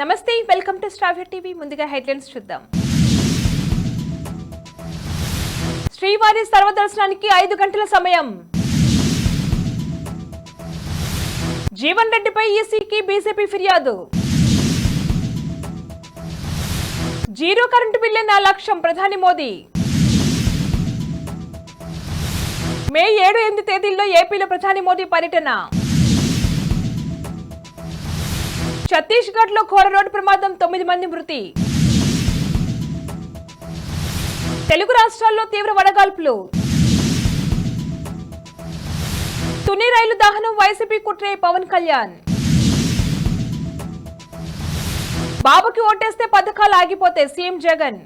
నమస్తే welcome to స్టాఫర్ TV. ముందుగా హెడ్లైన్స్ చూద్దాం. శ్రీవారి సర్వదర్శనానికి ఐదు గంటల సమయం. జీవన్ రెడ్డిపై ఈసీకి బీజేపీ ఫిర్యాదు. జీరో కరెంటు బిల్లే నా లక్ష్యం ప్రధాని మోదీ. మే ఏడు ఎనిమిది తేదీల్లో ఏపీలో ప్రధాని మోదీ పర్యటన. ఛత్తీస్గఢ్లో ఘోర రోడ్డు ప్రమాదం తొమ్మిది మంది మృతి. తెలుగు రాష్ట్రాల్లో తీవ్ర వడగాల్పులు. తుని రైలు దహనం వైసీపీ కుట్రే పవన్ కళ్యాణ్. బాబుకి ఓటేస్తే పథకాలు ఆగిపోతే సీఎం జగన్.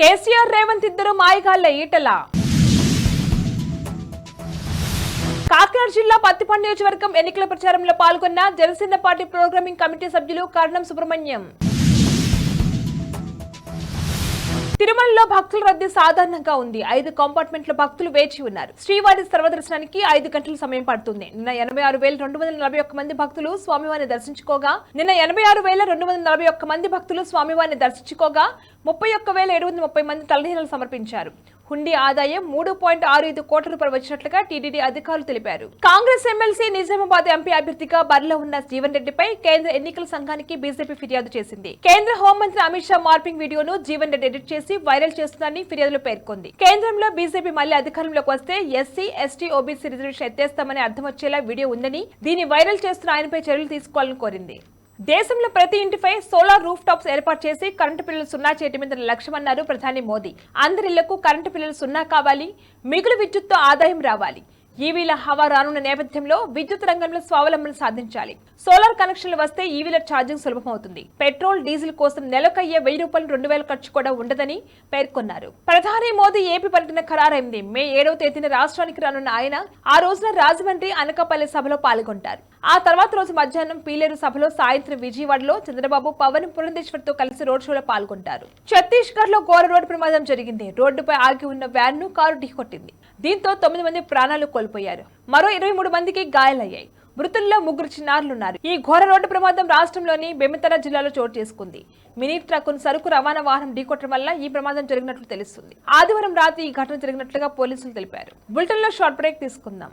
కేసీఆర్ రేవంత్ ఇద్దరు మాయగాళ్ళ ఈటల. కాకినాడ జిల్లా పత్తిపండు నియోజకవర్గం ఎన్నికల ప్రచారంలో పాల్గొన్న జనసేన పార్టీ ప్రోగ్రామింగ్ కమిటీ సభ్యులు కర్ణం సుబ్రహ్మణ్యం. తిరుమలలో భక్తుల రద్దీ సాధారణంగా ఉంది. ఐదు కంపార్ట్మెంట్ల భక్తులు వేచి ఉన్నారు. శ్రీవారి సర్వదర్శనానికి ఐదు గంటల సమయం పడుతుంది. నిన్న ఎనభై ఆరు వేల రెండు వందల నలభై ఒక్క మంది భక్తులు స్వామివారిని దర్శించుకోగా నిన్న ఎనభై ఆరు వేల రెండు వందల నలభై ఒక్క మంది భక్తులు స్వామివారిని దర్శించుకోగా ముప్పై ఒక్క వేల ఏడు వందల ముప్పై మంది తలనీలను సమర్పించారు. హుండీ ఆదాయం మూడు పాయింట్ ఆరు ఐదు కోట్ల రూపాయలు వచ్చినట్లుగా టీడీడీ అధికారులు తెలిపారు. కాంగ్రెస్ ఎమ్మెల్సీ నిజామాబాద్ ఎంపీ అభ్యర్థిగా బరిలో ఉన్న జీవన్ రెడ్డిపై కేంద్ర ఎన్నికల సంఘానికి బీజేపీ ఫిర్యాదు చేసింది. కేంద్ర హోంమంత్రి అమిత్ షా మార్పింగ్ వీడియోను జీవన్ రెడ్డి ఎడిట్ చేసి వైరల్ చేస్తుందని ఫిర్యాదులో పేర్కొంది. కేంద్రంలో బీజేపీ మళ్ళీ అధికారంలోకి వస్తే ఎస్సీ ఎస్టీ ఓబీసీ రిజర్వేషన్ ఎత్తేస్తామని అర్థం వచ్చేలా వీడియో ఉందని దీన్ని వైరల్ చేస్తున్న ఆయనపై చర్యలు తీసుకోవాలని కోరింది. దేశంలో ప్రతి ఇంటిపై సోలార్ రూఫ్ టాప్స్ ఏర్పాటు చేసి కరెంటు బిల్లులు సున్నా చేయడం మీద లక్ష్యమన్నారు ప్రధాని మోదీ. అందరిళ్ళకు కరెంటు బిల్లులు సున్నా కావాలి మిగులు విద్యుత్తో ఆదాయం రావాలి. ఈవీల హవా రానున్న నేపథ్యంలో విద్యుత్ రంగంలో స్వావలంబన సాధించాలి. సోలార్ కనెక్షన్లు వస్తే ఈవీల ఛార్జింగ్ సులభమవుతుంది. పెట్రోల్ డీజిల్ కోసం నెలకయ్యే వెయ్యి రూపాయలు రెండు వేల ఖర్చు కూడా ఉండదని పేర్కొన్నారు. ప్రధాని మోదీ ఏపీ పర్యటన ఖరారైంది. మే ఏడవ తేదీన రాష్ట్రానికి రానున్న ఆయన ఆ రోజున రాజమండ్రి అనకాపల్లి సభలో పాల్గొంటారు. ఆ తర్వాత రోజు మధ్యాహ్నం పీలేరు సభలో సాయంత్రం విజయవాడలో చంద్రబాబు పవన్ పురంధేశ్వర్తో కలిసి రోడ్ షోలో పాల్గొంటారు. ఛత్తీస్గఢ్లో ఘోర రోడ్డు ప్రమాదం జరిగింది. రోడ్డుపై ఆగి ఉన్న వ్యాన్ను కారు ఢీకొట్టింది. దీంతో తొమ్మిది మంది ప్రాణాలు కోల్పోయారు. మరో ఇరవై మూడు మందికి గాయాలయ్యాయి. మృతుల్లో ముగ్గురు చిన్నారులున్నారు. ఈ ఘోర రోడ్డు ప్రమాదం రాష్ట్రంలోని బెమితర జిల్లాలో చోటు చేసుకుంది. మినీ ట్రక్కును సరుకు రవాణా వాహనం ఢీకొట్టడం వల్ల ఈ ప్రమాదం జరిగినట్లు తెలుస్తుంది. ఆదివారం రాత్రి ఈ ఘటన జరిగినట్లుగా పోలీసులు తెలిపారు. బులెటిన్లో షార్ట్ బ్రేక్ తీసుకుందాం.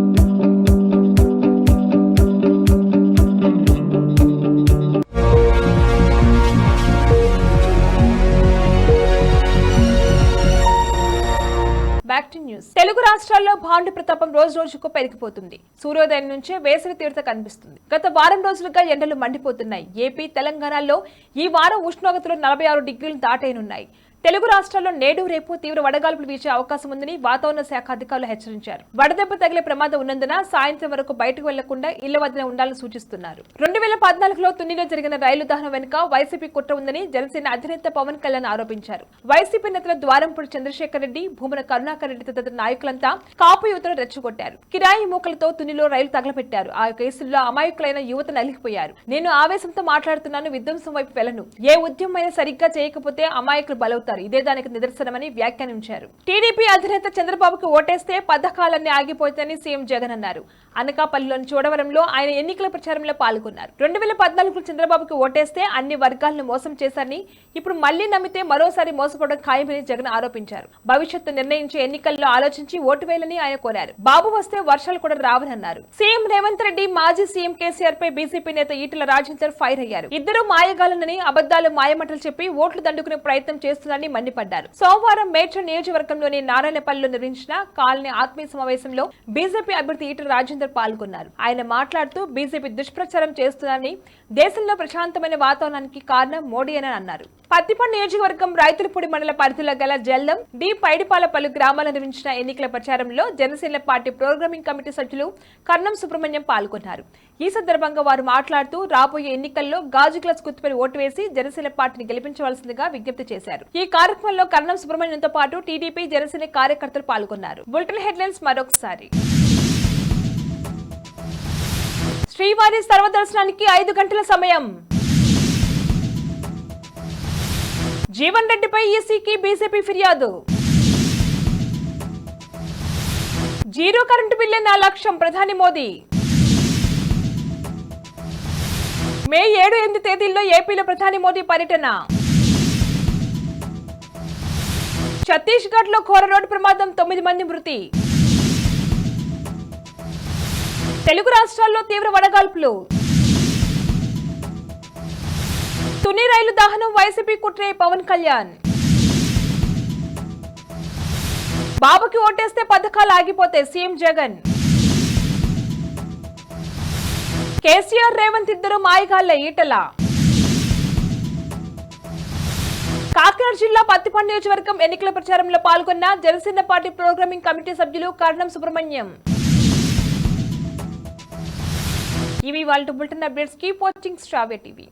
తెలుగు రాష్ట్రాల్లో భాండు ప్రతాపం రోజు రోజుకు పెరిగిపోతుంది. సూర్యోదయం నుంచే వేసవి తీవ్రత కనిపిస్తుంది. గత వారం రోజులుగా ఎండలు మండిపోతున్నాయి. ఏపీ తెలంగాణలో ఈ వారం ఉష్ణోగ్రతలు నలభై ఆరు డిగ్రీలు దాటైనున్నాయి. తెలుగు రాష్ట్రాల్లో నేడు రేపు తీవ్ర వడగాల్పులు వీచే అవకాశం ఉందని వాతావరణ శాఖ అధికారులు హెచ్చరించారు. వడదెబ్బ తగిలే ప్రమాదం ఉన్నందున సాయంత్రం వరకు బయటకు వెళ్ళకుండా ఇళ్ళ వద్దనే ఉండాలని సూచిస్తున్నారు. రెండు వేల పద్నాలుగులో తునిలో జరిగిన రైలు దహనం వెనుక వైసీపీ కుట్ర ఉందని జనసేన అధినేత పవన్ కళ్యాణ్ ఆరోపించారు. వైసీపీ నేతల ద్వారంపూడి చంద్రశేఖర్ రెడ్డి భూమన కరుణాకర్ రెడ్డి తదితర నాయకులంతా కాపు యువతను రెచ్చగొట్టారు. కిరాయి మూకలతో తునిలో రైలు తగలపెట్టారు ఆ కేసుల్లో అమాయకులైన యువత నలిగిపోయారు. నేను ఆవేశంతో మాట్లాడుతున్నాను విధ్వంసం వైపు వెళ్ళను ఏ ఉద్యమం అయినా సరిగ్గా చేయకపోతే అమాయకులు బలవుతారు. ఇదే దానికి నిదర్శనమని వ్యాఖ్యానించారు. టీడీపీ అధినేత చంద్రబాబుకు ఓటేస్తే పథకాలన్నీ ఆగిపోతాయని సీఎం జగన్ అన్నారు. అనకాపల్లిలోని చూడవరంలో ఆయన ఎన్నికల ప్రచారంలో పాల్గొన్నారు. రెండు వేల పద్నాలుగులో చంద్రబాబుకు ఓటేస్తే అన్ని వర్గాలను మోసం చేశారని ఇప్పుడు మళ్ళీ నమ్మితే మరోసారి మోసపోవడం ఖాయమని జగన్ ఆరోపించారు. భవిష్యత్తు నిర్ణయించే ఎన్నికల్లో ఆలోచించి ఓటు వేయాలని ఆయన కోరారు. బాబు వస్తే వర్షాలు కూడా రావనన్నారు. సీఎం రేవంత్ రెడ్డి మాజీ సీఎం కేసీఆర్ పై బీజేపీ నేత ఈటల రాజేందర్ ఫైర్ అయ్యారు. ఇద్దరు మాయగాలనని అబద్దాలు మాయమటలు చెప్పి ఓట్లు దండుకునే ప్రయత్నం చేస్తున్నారని మండిపడ్డారు. సోమవారం మేడ్చల్ నియోజకవర్గంలోని నారాయణపల్లిలో నిర్వహించిన కాలనీ ఆత్మీయ సమావేశంలో బీజేపీ అభ్యర్థి ఈటల రాజేందర్ పాల్గొన్నారు. ఆయన మాట్లాడుతూ బీజేపీ దుష్ప్రచారం చేస్తుందని దేశంలో ప్రశాంతమైన వాతావరణానికి కారణం మోడీ అని అన్నారు. పత్తిపండు నియోజకవర్గం రైతులపూడి మండల పరిధిలో గల జల్లం డి పైడిపాల పలు గ్రామాల్లో నిర్వహించిన ఎన్నికల ప్రచారంలో జనసేన పార్టీ ప్రోగ్రామింగ్ కమిటీ సభ్యులు కర్ణం సుబ్రహ్మణ్యం పాల్గొన్నారు. ఈ సందర్భంగా వారు మాట్లాడుతూ రాబోయే ఎన్నికల్లో గాజు గ్లాస్ గుర్తుపై ఓటు వేసి జనసేన పార్టీని గెలిపించవలసిందిగా విజ్ఞప్తి చేశారు. ఈ కార్యక్రమంలో కర్ణం సుబ్రహ్మణ్యంతో పాటు టీడీపీ జనసేన కార్యకర్తలు పాల్గొన్నారు. బులెటిన్ హెడ్లైన్స్ మరొకసారి. శ్రీవారి సర్వదర్శనానికి ఐదు గంటల సమయం. జీవన్ రెడ్డిపై ఈసీకి బీజేపీ ఫిర్యాదు. జీరో కరెంటు బిల్లే నా లక్ష్యం ప్రధాని మోదీ. మే ఏడు ఎనిమిది తేదీల్లో ఏపీలో ప్రధాని మోదీ పర్యటన. ఛత్తీస్గఢ్లో ఘోర రోడ్డు ప్రమాదం తొమ్మిది మంది మృతి. తెలుగు రాష్ట్రాల్లో తీవ్ర వడగాల్పులు. తుని రైలు దహనం వైసీపీ కుట్రే పవన్ కళ్యాణ్. బాబుకి ఓటేస్తే పథకాలు ఆగిపోతే సీఎం జగన్. కేసీఆర్ రేవంత్ ఇద్దరు మాయగాళ్ళ ఈటల. కాకినాడ జిల్లా పత్తిపండు నియోజకవర్గం ఎన్నికల ప్రచారంలో పాల్గొన్న జనసేన పార్టీ ప్రోగ్రామింగ్ కమిటీ సభ్యులు కర్ణం సుబ్రహ్మణ్యం. ఇవి వాళ్ళ బులెటిన్ అప్డేట్స్ కీప్ వాచింగ్ స్ట్రావే టీవీ.